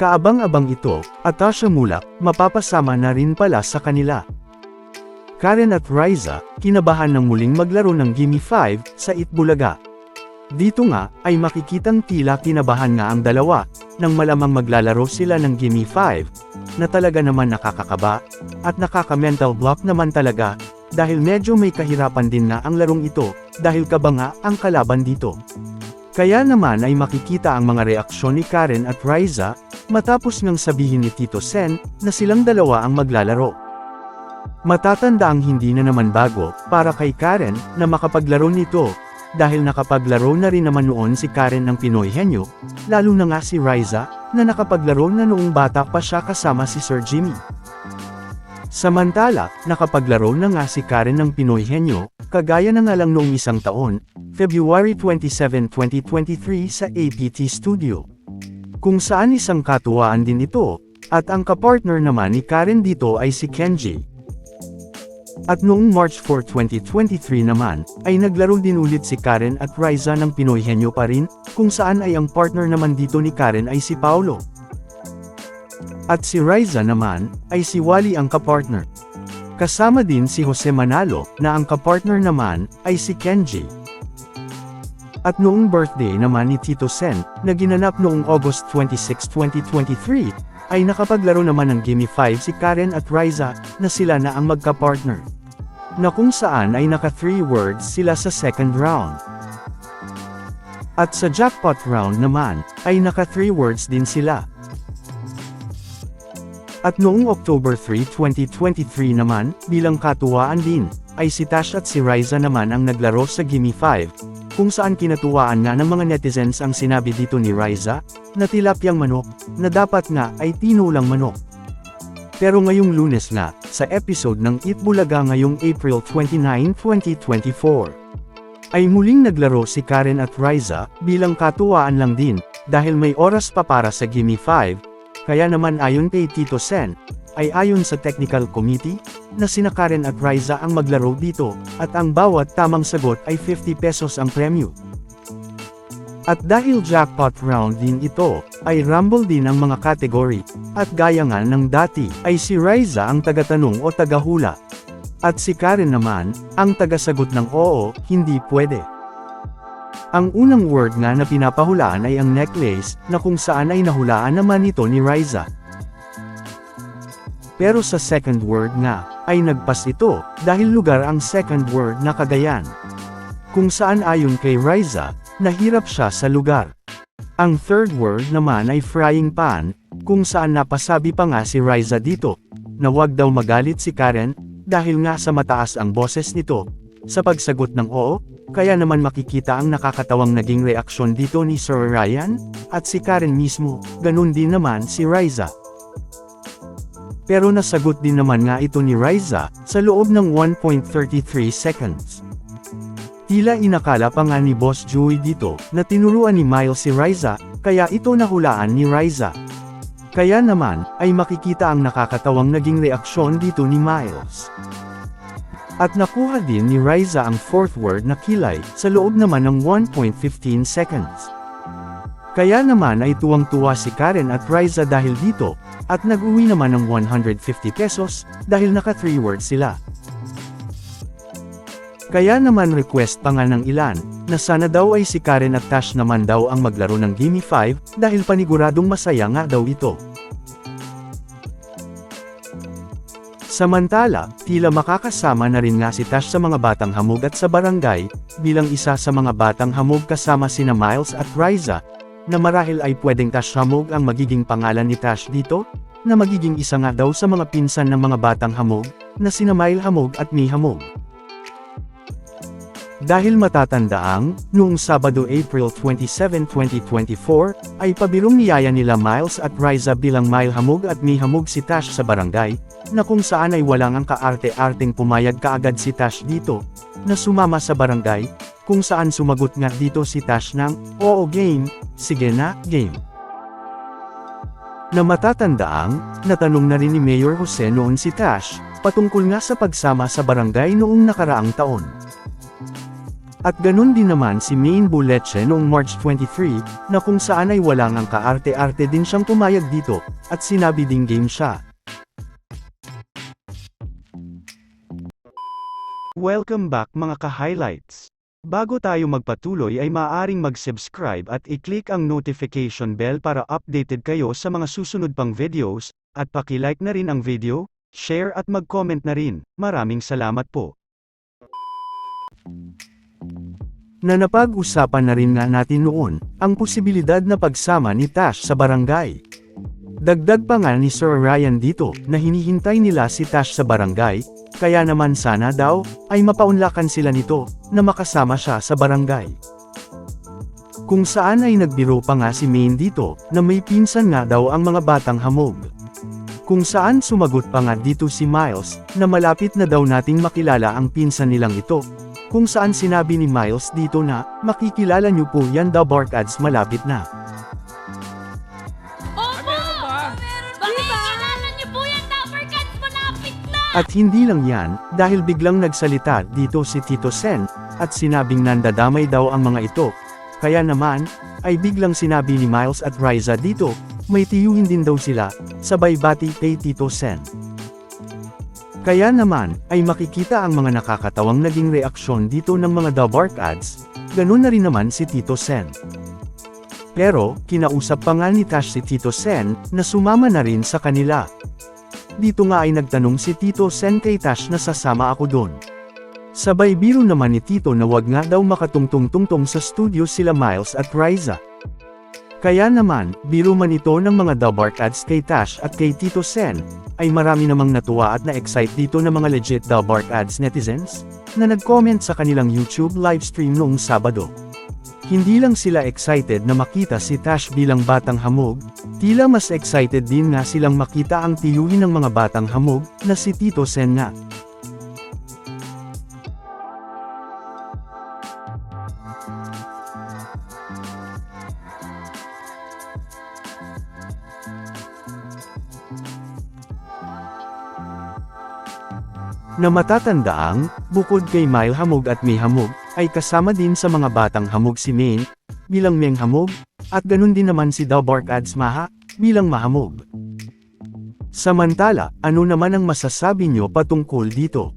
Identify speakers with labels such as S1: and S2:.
S1: Kaabang-abang ito, at Tasha Mulak, mapapasama na rin pala sa kanila. Karen at Riza, kinabahan ng muling maglaro ng Gimme 5 sa Itbulaga. Dito nga, ay makikitang tila kinabahan nga ang dalawa, nang malamang maglalaro sila ng Gimme 5, na talaga naman nakakakaba, at nakaka-mental block naman talaga, dahil medyo may kahirapan din na ang larong ito, dahil kaba nga ang kalaban dito. Kaya naman ay makikita ang mga reaksyon ni Karen at Riza, matapos ngang sabihin ni Tito Sen, na silang dalawa ang maglalaro. Matatanda ang hindi na naman bago, para kay Karen, na makapaglaro nito, dahil nakapaglaro na rin naman noon si Karen ng Pinoy Henyo, lalo na nga si Riza, na nakapaglaro na noong bata pa siya kasama si Sir Jimmy. Samantala, nakapaglaro na nga si Karen ng Pinoy Henyo, kagaya na nga lang noong isang taon, February 27, 2023 sa APT Studio. Kung saan isang katuwaan din ito, at ang kapartner naman ni Karen dito ay si Kenji. At noong March 4, 2023 naman, ay naglaro din ulit si Karen at Riza ng Pinoy Henyo pa rin, kung saan ay ang partner naman dito ni Karen ay si Paulo. At si Riza naman, ay si Wally ang kapartner. Kasama din si Jose Manalo, na ang kapartner naman, ay si Kenji. At noong birthday naman ni Tito Sen, na ginanap noong August 26, 2023, ay nakapaglaro naman ng Gimme 5 si Karen at Riza, na sila na ang magka-partner. Na kung saan ay naka 3 words sila sa second round. At sa jackpot round naman, ay naka 3 words din sila. At noong October 3, 2023 naman, bilang katuwaan din, ay si Tash at si Riza naman ang naglaro sa Gimme 5, kung saan kinatuwaan nga ng mga netizens ang sinabi dito ni Riza, na tilapyang manok, na dapat nga ay tinulang manok. Pero ngayong lunes nga, sa episode ng Itbulaga ngayong April 29, 2024, ay muling naglaro si Karen at Riza, bilang katuwaan lang din, dahil may oras pa para sa Gimme 5, kaya naman ayon kay Tito Sen, ay ayon sa technical committee, na sina Karen at Riza ang maglaro dito, at ang bawat tamang sagot ay 50 pesos ang premyo. At dahil jackpot round din ito, ay rumble din ang mga category, at gaya nga ng dati, ay si Riza ang tagatanong o tagahula. At si Karen naman, ang tagasagot ng oo, hindi pwede. Ang unang word nga na pinapahulaan ay ang necklace, na kung saan ay nahulaan naman ito ni Riza. Pero sa second word nga, ay nagpas ito, dahil lugar ang second word na Cagayan. Kung saan ayon kay Riza, nahirap siya sa lugar. Ang third word naman ay frying pan, kung saan napasabi pa nga si Riza dito, na wag daw magalit si Karen, dahil nga sa mataas ang boses nito, sa pagsagot ng oo, kaya naman makikita ang nakakatawang naging reaksyon dito ni Sir Ryan, at si Karen mismo, ganun din naman si Riza. Pero nasagot din naman nga ito ni Riza, sa loob ng 1.33 seconds. Tila inakala pa nga ni Boss Joey dito, na tinuruan ni Miles si Riza, kaya ito nahulaan ni Riza. Kaya naman, ay makikita ang nakakatawang naging reaksyon dito ni Miles. At nakuha din ni Riza ang fourth word na kilay, sa loob naman ng 1.15 seconds. Kaya naman ay tuwang-tuwa si Karen at Riza dahil dito, at nag-uwi naman ng 150 pesos, dahil naka 3 words sila. Kaya naman request pa nga ng ilan, na sana daw ay si Karen at Tash naman daw ang maglaro ng Gimme 5, dahil paniguradong masaya nga daw ito. Samantala, tila makakasama na rin nga si Tash sa mga batang hamog at sa barangay, bilang isa sa mga batang hamog kasama sina Miles at Riza, na marahil ay pwedeng Tash Hamog ang magiging pangalan ni Tash dito, na magiging isa nga daw sa mga pinsan ng mga batang hamog, na sina Mile Hamog at Mi Hamog. Dahil matatandaang, noong Sabado April 27, 2024, ay pabirong niyaya nila Miles at Riza bilang Mile Hamog at Mi Hamog si Tash sa barangay, na kung saan ay walang ang kaarte-arting pumayag kaagad si Tash dito, na sumama sa barangay, kung saan sumagot nga dito si Tash ng, Oo game, sige na, game. Na matatandaang, natanong na rin ni Mayor Jose noon si Tash, patungkol nga sa pagsama sa barangay noong nakaraang taon. At ganun din naman si Main Buleche noong March 23, na kung saan ay wala ngang kaarte-arte din siyang pumayag dito, at sinabi ding game siya. Welcome back mga ka-highlights. Bago tayo magpatuloy ay maaaring mag-subscribe at i-click ang notification bell para updated kayo sa mga susunod pang videos, at paki-like na rin ang video, share at mag-comment na rin. Maraming salamat po. Na napag-usapan na rin nga natin noon, ang posibilidad na pagsama ni Tash sa barangay. Dagdag pa nga ni Sir Ryan dito, na hinihintay nila si Tash sa barangay, kaya naman sana daw, ay mapaunlakan sila nito, na makasama siya sa barangay. Kung saan ay nagbiro pa nga si Maine dito, na may pinsan nga daw ang mga batang hamog. Kung saan sumagot pa nga dito si Miles, na malapit na daw nating makilala ang pinsan nilang ito. Kung saan sinabi ni Miles dito na, makikilala niyo po yan the Bark Ads malapit na. At hindi lang yan, dahil biglang nagsalita dito si Tito Sen, at sinabing nandadamay daw ang mga ito. Kaya naman, ay biglang sinabi ni Miles at Riza dito, may tiyuhin din daw sila, sabay bati kay Tito Sen. Kaya naman, ay makikita ang mga nakakatawang naging reaksyon dito ng mga The Bark Ads, ganun na rin naman si Tito Sen. Pero, kinausap pa nga ni Tash si Tito Sen, na sumama na rin sa kanila. Dito nga ay nagtanong si Tito Sen Tash na sasama ako doon. Sabay biro naman ni Tito na wag nga daw makatungtong-tungtong sa studio sila Miles at Riza. Kaya naman, biro man ito ng mga The Ads kay Tash at kay Tito Sen, ay marami namang natuwa at na-excite dito ng mga legit The Ads netizens, na nag-comment sa kanilang YouTube livestream noong Sabado. Hindi lang sila excited na makita si Tash bilang batang hamog, tila mas excited din nga silang makita ang tiyuhin ng mga batang hamog, na si Tito Sen nga. Na matatandaang, bukod kay Mile Hamog at May Hamog, ay kasama din sa mga batang hamog si Maine, bilang Meng Hamog, at ganun din naman si Dabark Ads Maha, bilang Mahamog. Samantala, ano naman ang masasabi nyo patungkol dito?